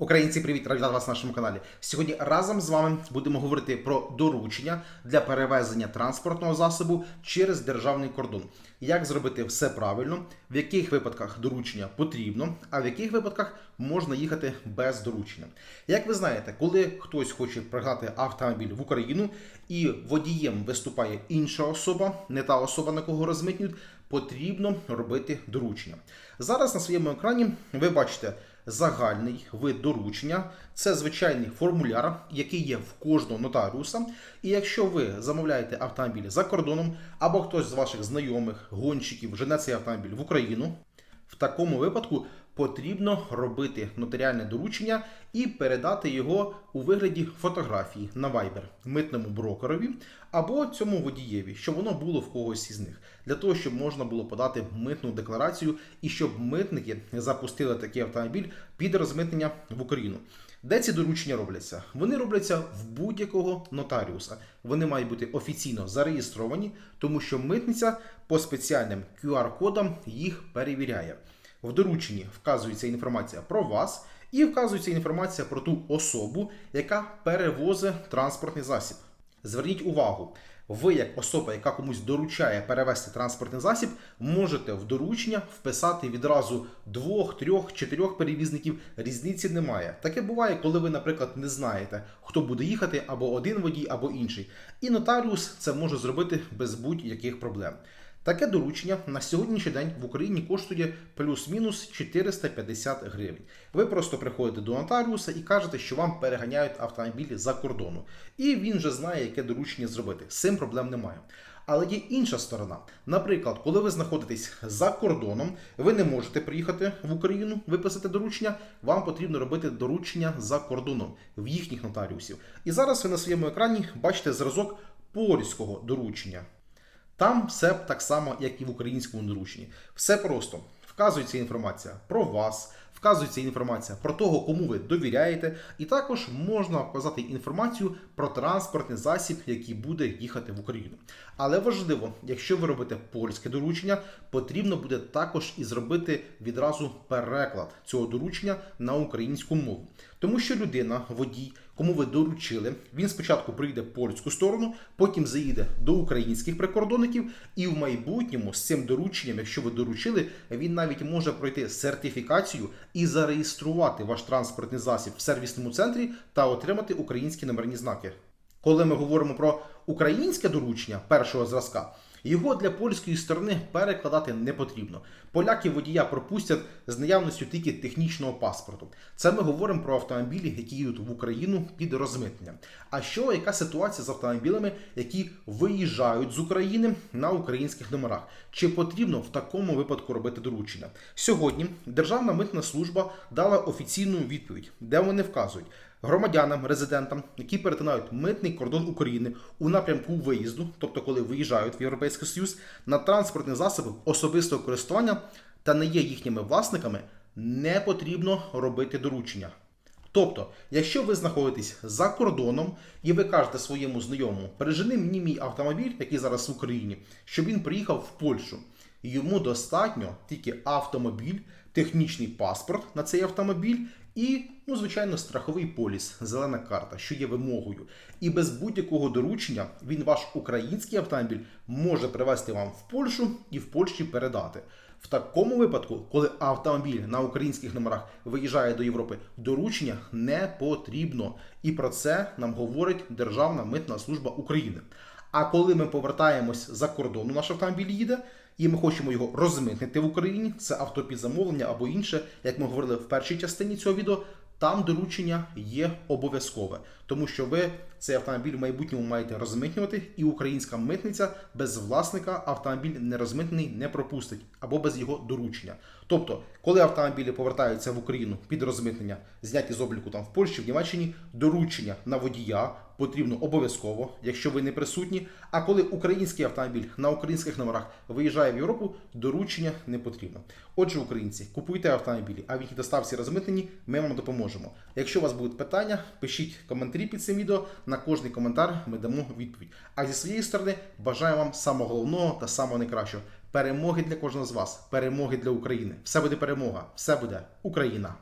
Українці, привіт! Раді вас на нашому каналі. Сьогодні разом з вами будемо говорити про доручення для перевезення транспортного засобу через державний кордон. Як зробити все правильно, в яких випадках доручення потрібно, а в яких випадках можна їхати без доручення. Як ви знаєте, коли хтось хоче пригнати автомобіль в Україну і водієм виступає інша особа, не та особа, на кого розмитнюють, потрібно робити доручення. Зараз на своєму екрані ви бачите загальний вид доручення. Це звичайний формуляр, який є в кожного нотаріуса. І якщо ви замовляєте автомобіль за кордоном, або хтось з ваших знайомих, гонщиків жене цей автомобіль в Україну, в такому випадку потрібно робити нотаріальне доручення і передати його у вигляді фотографії на Viber митному брокерові або цьому водієві, щоб воно було в когось із них, для того, щоб можна було подати митну декларацію і щоб митники запустили такий автомобіль під розмитнення в Україну. Де ці доручення робляться? Вони робляться в будь-якого нотаріуса. Вони мають бути офіційно зареєстровані, тому що митниця по спеціальним QR-кодам їх перевіряє. В дорученні вказується інформація про вас і вказується інформація про ту особу, яка перевозить транспортний засіб. Зверніть увагу, ви, як особа, яка комусь доручає перевести транспортний засіб, можете в доручення вписати відразу двох, трьох, чотирьох перевізників. Різниці немає. Таке буває, коли ви, наприклад, не знаєте, хто буде їхати, або один водій, або інший. І нотаріус це може зробити без будь-яких проблем. Таке доручення на сьогоднішній день в Україні коштує плюс-мінус 450 гривень. Ви просто приходите до нотаріуса і кажете, що вам переганяють автомобілі за кордону. І він вже знає, яке доручення зробити. З цим проблем немає. Але є інша сторона. Наприклад, коли ви знаходитесь за кордоном, ви не можете приїхати в Україну, виписати доручення. Вам потрібно робити доручення за кордоном в їхніх нотаріусів. І зараз ви на своєму екрані бачите зразок польського доручення. Там все так само, як і в українському дорученні. Все просто. Вказується інформація про вас, вказується інформація про того, кому ви довіряєте, і також можна вказати інформацію про транспортний засіб, який буде їхати в Україну. Але важливо, якщо ви робите польське доручення, потрібно буде також і зробити відразу переклад цього доручення на українську мову. Тому що людина, водій, кому ви доручили, він спочатку прийде польську сторону, потім заїде до українських прикордонників, і в майбутньому з цим дорученням, якщо ви доручили, він навіть може пройти сертифікацію і зареєструвати ваш транспортний засіб в сервісному центрі та отримати українські номерні знаки. Коли ми говоримо про українське доручення першого зразка, його для польської сторони перекладати не потрібно. Поляки водія пропустять з наявністю тільки технічного паспорту. Це ми говоримо про автомобілі, які їдуть в Україну під розмитнення. А що яка ситуація з автомобілями, які виїжджають з України на українських номерах? Чи потрібно в такому випадку робити доручення? Сьогодні Державна митна служба дала офіційну відповідь, де вони вказують громадянам, резидентам, які перетинають митний кордон України у напрямку виїзду, тобто коли виїжджають в Європейський Союз, на транспортні засоби особистого користування та не є їхніми власниками, не потрібно робити доручення. Тобто, якщо ви знаходитесь за кордоном і ви кажете своєму знайомому, пережени мені мій автомобіль, який зараз в Україні, щоб він приїхав в Польщу. Йому достатньо тільки автомобіль, технічний паспорт на цей автомобіль і, ну, звичайно, страховий поліс, зелена карта, що є вимогою. І без будь-якого доручення він ваш український автомобіль може привезти вам в Польщу і в Польщі передати. В такому випадку, коли автомобіль на українських номерах виїжджає до Європи, доручення не потрібно. І про це нам говорить Державна митна служба України. А коли ми повертаємось за кордону, наш автомобіль їде, і ми хочемо його розмитнити в Україні, це авто під замовлення або інше, як ми говорили в першій частині цього відео. Там доручення є обов'язкове, тому що ви цей автомобіль в майбутньому маєте розмитнювати, і українська митниця без власника автомобіль не розмитний не пропустить або без його доручення. Тобто, коли автомобілі повертаються в Україну під розмитнення, зняті з обліку там в Польщі, в Німеччині, доручення на водія потрібно обов'язково, якщо ви не присутні. А коли український автомобіль на українських номерах виїжджає в Європу, доручення не потрібно. Отже, українці, купуйте автомобілі, а в їхній доставці розмитнені, ми вам допоможемо. Якщо у вас будуть питання, пишіть коментарі під цим відео. На кожний коментар ми дамо відповідь. А зі своєї сторони бажаю вам самого головного та самого найкращого. Перемоги для кожного з вас, перемоги для України. Все буде перемога, все буде Україна.